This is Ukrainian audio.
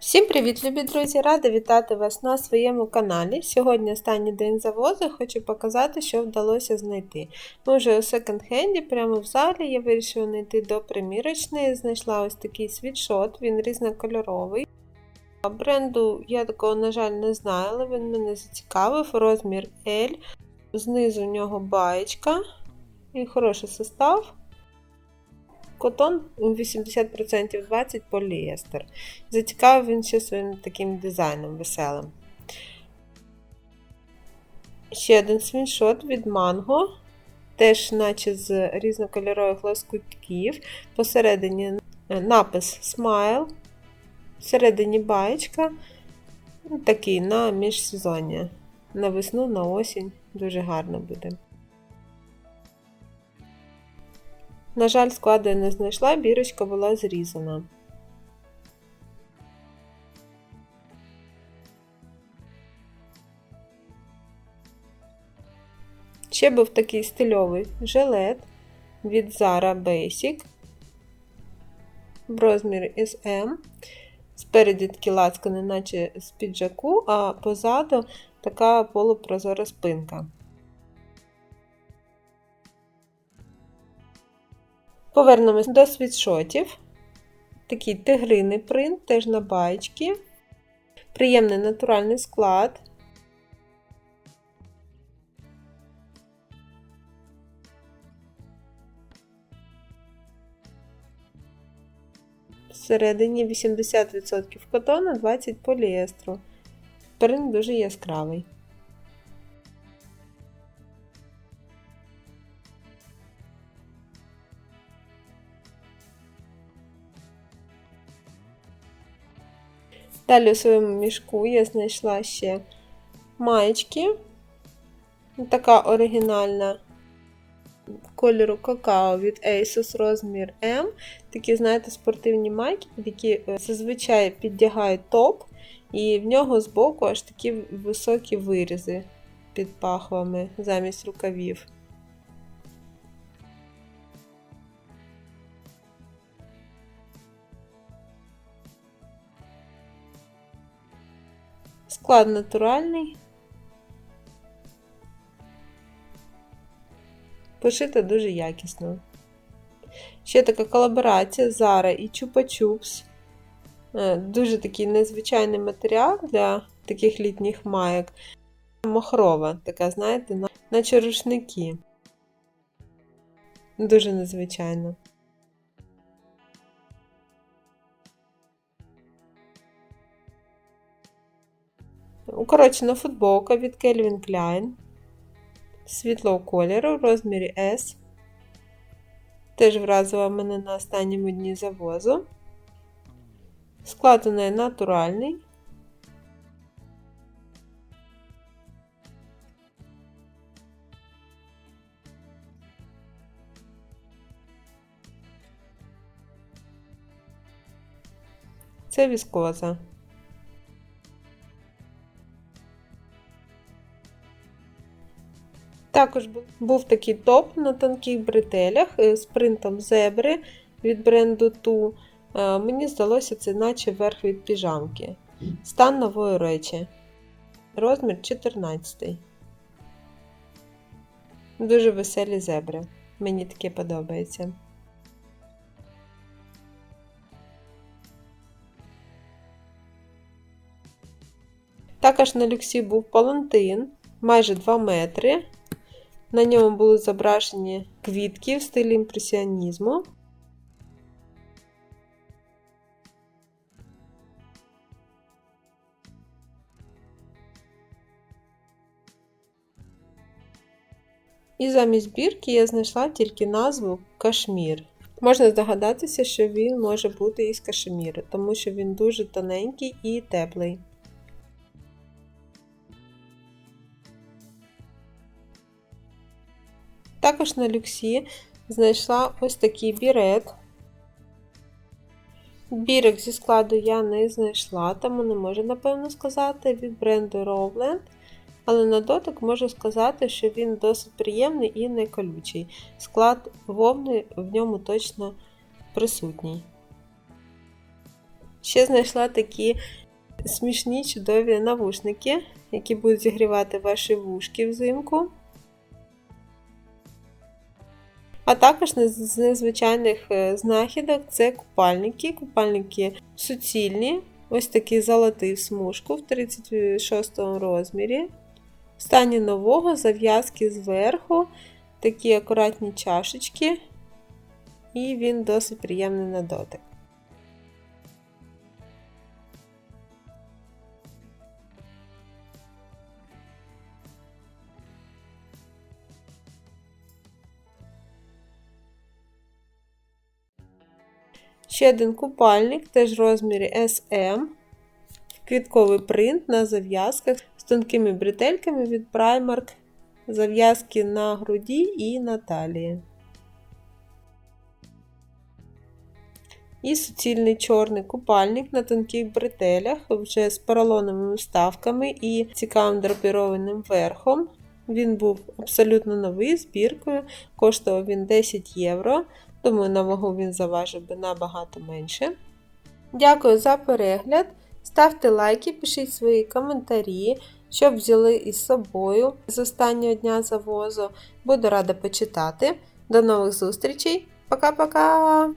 Всім привіт, любі друзі! Рада вітати вас на своєму каналі. Сьогодні останній день завозу хочу показати, що вдалося знайти. Ми вже у секонд-хенді, прямо в залі. Я вирішила знайти до примірочної. Знайшла ось такий світшот, він різнокольоровий. Бренду я такого, на жаль, не знаю, але він мене зацікавив. Розмір L. Знизу у нього баєчка і хороший состав. Котон 80% 20 поліестер. Зацікавив він ще своїм таким дизайном веселим. Ще один свіншот від Mango. Теж, наче з різнокольорових лоскутків. Посередині напис Smile. Всередині баєчка. Такий на міжсезоння. На весну, на осінь. Дуже гарно буде. На жаль, складу я не знайшла, бірочка була зрізана. Ще був такий стильовий жилет від Zara Basic в розмірі SM. Спереді такі лацкани, наче з піджаку, а позаду така полупрозора спинка. Повернемось до світшотів. Такий тигриний принт, теж на баєчки. Приємний натуральний склад. Всередині 80% котону, 20% поліестру. Принт дуже яскравий. Далі у своєму мішку я знайшла ще маєчки. Така оригінальна кольору какао від Asus розмір M. Такі, знаєте, спортивні майки, які е, зазвичай піддягають топ, і в нього збоку аж такі високі вирізи під пахвами замість рукавів. Склад натуральний. Пошита дуже якісно. Ще така колаборація Zara і Chups. Е, дуже такий незвичайний матеріал для таких літніх майок. Мохрова, така, знаєте, наче рушники. Дуже незвичайно. Укорочена футболка від Calvin Klein світлого кольору в розмірі S. Теж вразила мене на останньому дні завозу. Склад у неї натуральний. Це віскоза. Також був такий топ на тонких бретелях е, з принтом зебри від бренду Ту. Е, мені здалося, це наче верх від піжамки. Стан нової речі. Розмір 14. Дуже веселі зебри. Мені таке подобається. Також на люксі був палантин майже 2 метри. На ньому були зображені квітки в стилі імпресіонізму. І замість бірки я знайшла тільки назву Кашмір. Можна здогадатися, що він може бути із кашеміру, тому що він дуже тоненький і теплий. Також на люксі знайшла ось такий бірет. Бірок зі складу я не знайшла, тому не можу, напевно, сказати, від бренду Rowland. Але на дотик можу сказати, що він досить приємний і не колючий. Склад вовни в ньому точно присутній. Ще знайшла такі смішні чудові навушники, які будуть зігрівати ваші вушки взимку. А також з незвичайних е, знахідок це купальники. Купальники суцільні, ось такий золотий в смужку в 36 розмірі. В стані нового зав'язки зверху, такі акуратні чашечки, і він досить приємний на дотик. Ще один купальник, теж в розмірі SM. Квітковий принт на зав'язках з тонкими бретельками від Primark. Зав'язки на груді і на талії. І суцільний чорний купальник на тонких бретелях, вже з поролоновими вставками і цікавим драпірованим верхом. Він був абсолютно новий збіркою, коштував він 10 євро. Думаю, на вагу він заважив би набагато менше. Дякую за перегляд. Ставте лайки, пишіть свої коментарі, що взяли із собою з останнього дня завозу. Буду рада почитати. До нових зустрічей. Пока-пока!